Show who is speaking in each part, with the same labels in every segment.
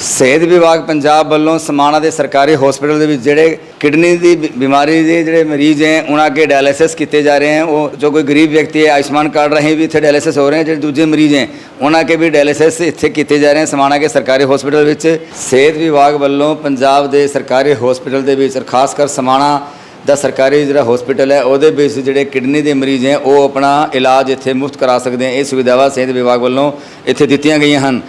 Speaker 1: ਸਿਹਤ ਵਿਭਾਗ ਪੰਜਾਬ ਵੱਲੋਂ ਸਮਾਣਾ ਦੇ ਸਰਕਾਰੀ ਹਸਪੀਟਲ ਦੇ ਵਿੱਚ ਜਿਹੜੇ ਕਿਡਨੀ ਦੀ ਬਿ- ਬਿਮਾਰੀ ਦੇ ਜਿਹੜੇ ਮਰੀਜ਼ ਹੈ, ਉਹਨਾਂ ਅੱਗੇ ਡਾਇਲਿਸਿਸ ਕੀਤੇ ਜਾ ਰਹੇ ਹਨ ਉਹ ਜੋ ਕੋਈ ਗਰੀਬ ਵਿਅਕਤੀ ਹੈ, ਆਯੁਸ਼ਮਾਨ ਕਾਰਡ ਰਾਹੀਂ ਵੀ ਇੱਥੇ ਡਾਇਲਿਸਿਸ ਹੋ ਰਹੇ ਹਨ ਜਿਹੜੇ ਦੂਜੇ ਮਰੀਜ਼ ਹੈ, ਉਹਨਾਂ ਅੱਗੇ ਵੀ ਡਾਇਲਿਸਿਸ ਇੱਥੇ ਕੀਤੇ ਜਾ ਰਹੇ ਹਨ ਸਮਾਣਾ ਕੇ ਸਰਕਾਰੀ ਹਸਪੀਟਲ ਵਿੱਚ। ਸਿਹਤ ਵਿਭਾਗ ਵੱਲੋਂ ਪੰਜਾਬ ਦੇ ਸਰਕਾਰੀ ਹਸਪੀਟਲ ਦੇ ਵਿੱਚ ਔਰ ਖਾਸ ਕਰ ਸਮਾਣਾ ਦਾ ਸਰਕਾਰੀ ਜਿਹੜਾ ਹਸਪੀਟਲ ਹੈ, ਉਹਦੇ ਵਿੱਚ ਜਿਹੜੇ ਕਿਡਨੀ ਦੇ ਮਰੀਜ਼ ਹੈ, ਉਹ ਆਪਣਾ ਇਲਾਜ ਇੱਥੇ ਮੁਫਤ ਕਰਾ ਸਕਦੇ ਹਨ ਇਹ ਸੁਵਿਧਾਵਾਂ ਸਿਹਤ ਵਿਭਾਗ ਵੱਲੋਂ ਇੱਥੇ ਦਿੱਤੀਆਂ ਗਈਆਂ ਹਨ।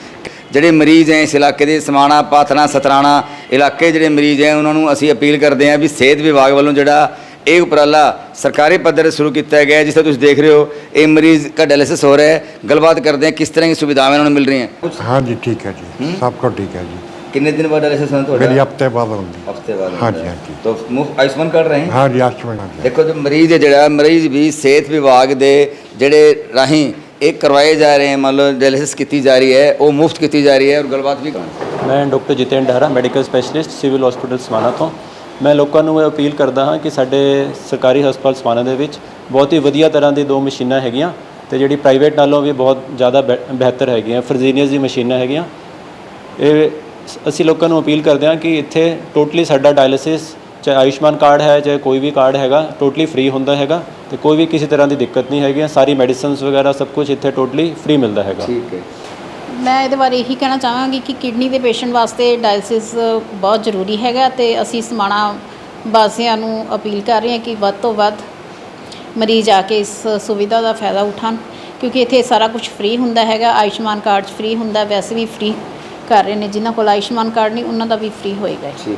Speaker 1: ਜਿਹੜੇ ਮਰੀਜ਼ ਹੈ ਇਸ ਇਲਾਕੇ ਦੇ ਸਮਾਣਾ ਪਾਥਨਾ ਸਤਰਾਣਾ ਇਲਾਕੇ ਜਿਹੜੇ ਮਰੀਜ਼ ਹੈ ਉਹਨਾਂ ਨੂੰ ਅਸੀਂ ਅਪੀਲ ਕਰਦੇ ਹਾਂ ਵੀ ਸਿਹਤ ਵਿਭਾਗ ਵੱਲੋਂ ਜਿਹੜਾ ਇਹ ਉਪਰਾਲਾ ਸਰਕਾਰੀ ਪੱਧਰ ਤੇ ਸ਼ੁਰੂ ਕੀਤਾ ਗਿਆ ਹੈ ਜਿਸ ਤਰ੍ਹਾਂ ਤੁਸੀਂ ਦੇਖ ਰਹੇ ਹੋ ਇਹ ਮਰੀਜ਼ ਦਾ ਡਾਇਲਿਸਿਸ ਹੋ ਰਿਹਾ ਹੈ ਗੱਲਬਾਤ ਕਰਦੇ ਹਾਂ ਕਿਸ ਤਰ੍ਹਾਂ ਦੀ ਸੁਵਿਧਾਵਾਂ ਇਹਨਾਂ ਨੂੰ ਮਿਲ ਰਹੀਆਂ
Speaker 2: हाँ जी ठीक है जी सबको ठीक है जी
Speaker 1: ਕਿੰਨੇ ਦਿਨ ਬਾਅਦ ਡਾਇਲਿਸਿਸ ਹੋਣਾ
Speaker 2: मेरी
Speaker 1: ਤੁਹਾਡਾ
Speaker 2: हफ्ते बाद होंगी
Speaker 1: ਹਫਤੇ ਬਾਅਦ
Speaker 2: हाँ
Speaker 1: ਹੁੰਦਾ
Speaker 2: जी
Speaker 1: ਹੈ।
Speaker 2: हाँ जी
Speaker 1: ਤਾਂ ਮੁਫਤ ਆਯੁਸ਼ਮਾਨ ਕਾਰਡ ਰਹੇ
Speaker 2: हाँ जी आयुष्मान हाँ जी
Speaker 1: ਦੇਖੋ ਜੋ ਮਰੀਜ਼ ਹੈ ਜਿਹੜਾ ਮਰੀਜ਼ ਵੀ ਸਿਹਤ ਵਿਭਾਗ ਦੇ ਜਿਹੜੇ ਰਾਹੀਂ ਇਹ ਕਰਵਾਏ ਜਾ ਰਹੇ ਹਨ ਮੰਨ ਲਓ ਡਾਇਲਿਸਿਸ ਕੀਤੀ ਜਾ ਰਹੀ ਹੈ ਉਹ ਮੁਫਤ ਕੀਤੀ ਜਾ ਰਹੀ ਹੈ ਔਰ ਗੱਲਬਾਤ ਵੀ ਕਰਾਂਗੇ
Speaker 3: ਮੈਂ doctor Jiten Dahra medical specialist civil hospital Samana ਤੋਂ ਮੈਂ ਲੋਕਾਂ ਨੂੰ ਇਹ ਅਪੀਲ ਕਰਦਾ ਹਾਂ ਕਿ ਸਾਡੇ ਸਰਕਾਰੀ ਹਸਪਤਾਲ ਸਮਾਣਾ ਦੇ ਵਿੱਚ ਬਹੁਤ ਹੀ ਵਧੀਆ ਤਰ੍ਹਾਂ ਦੀ ਦੋ ਮਸ਼ੀਨਾਂ ਹੈਗੀਆਂ ਤੇ ਜਿਹੜੀ ਪ੍ਰਾਈਵੇਟ ਨਾਲੋਂ ਵੀ ਬਹੁਤ ਜ਼ਿਆਦਾ ਬਿਹ- ਬਿਹਤਰ ਹੈਗੀਆਂ ਫਰਜ਼ੀਨੀਅਸ ਦੀ ਮਸ਼ੀਨਾਂ ਹੈਗੀਆਂ ਇਹ ਅਸੀਂ ਲੋਕਾਂ ਨੂੰ ਅਪੀਲ ਕਰਦੇ ਹਾਂ ਕਿ ਇੱਥੇ ਟੋਟਲੀ ਸਾਡਾ ਡਾਇਲਿਸਿਸ ਚਾਹੇ ਆਯੁਸ਼ਮਾਨ ਕਾਰਡ ਹੈ ਚਾਹੇ ਕੋਈ ਵੀ ਕਾਰਡ ਹੈਗਾ ਟੋਟਲੀ ਫ੍ਰੀ ਹੁੰਦਾ ਹੈਗਾ ਤੇ ਕੋਈ ਵੀ ਕਿਸੇ ਤਰ੍ਹਾਂ ਦੀ ਦਿੱਕਤ ਨਹੀਂ ਹੈਗੀ। ਸਾਰੀ ਮੈਡੀਸਿਨਸ ਵਗੈਰਾ ਸਭ ਕੁਝ ਇੱਥੇ ਟੋਟਲੀ ਫ੍ਰੀ ਮਿਲਦਾ ਹੈਗਾ।
Speaker 1: ਠੀਕ ਹੈ।
Speaker 4: ਮੈਂ ਇਹਦੇ ਬਾਰੇ ਇਹੀ ਕਹਿਣਾ ਚਾਹਾਂਗੀ ਕਿ ਕਿਡਨੀ ਦੇ ਪੇਸ਼ੈਂਟ ਵਾਸਤੇ ਡਾਇਲਿਸਿਸ ਬਹੁਤ ਜ਼ਰੂਰੀ ਹੈਗਾ ਤੇ ਅਸੀਂ ਸਮਾਣਾ ਵਾਸੀਆਂ ਨੂੰ ਅਪੀਲ ਕਰ ਰਹੇ ਹਾਂ ਕਿ ਵੱਧ ਤੋਂ ਵੱਧ ਮਰੀਜ਼ ਆ ਕੇ ਇਸ ਸੁਵਿਧਾ ਦਾ ਫਾਇਦਾ ਉਠਾਉਣ ਕਿਉਂਕਿ ਇੱਥੇ ਸਾਰਾ ਕੁਝ ਫ੍ਰੀ ਹੁੰਦਾ ਹੈਗਾ ਆਯੁਸ਼ਮਾਨ ਕਾਰਡ ਫ੍ਰੀ ਹੁੰਦਾ ਵੈਸੇ ਵੀ ਫ੍ਰੀ ਕਰ ਰਹੇ ਨੇ। ਜਿਨ੍ਹਾਂ ਕੋਲ ਆਯੁਸ਼ਮਾਨ ਕਾਰਡ ਨਹੀਂ ਉਹਨਾਂ ਦਾ ਵੀ ਫ੍ਰੀ ਹੋਏਗਾ
Speaker 1: ਠੀਕ।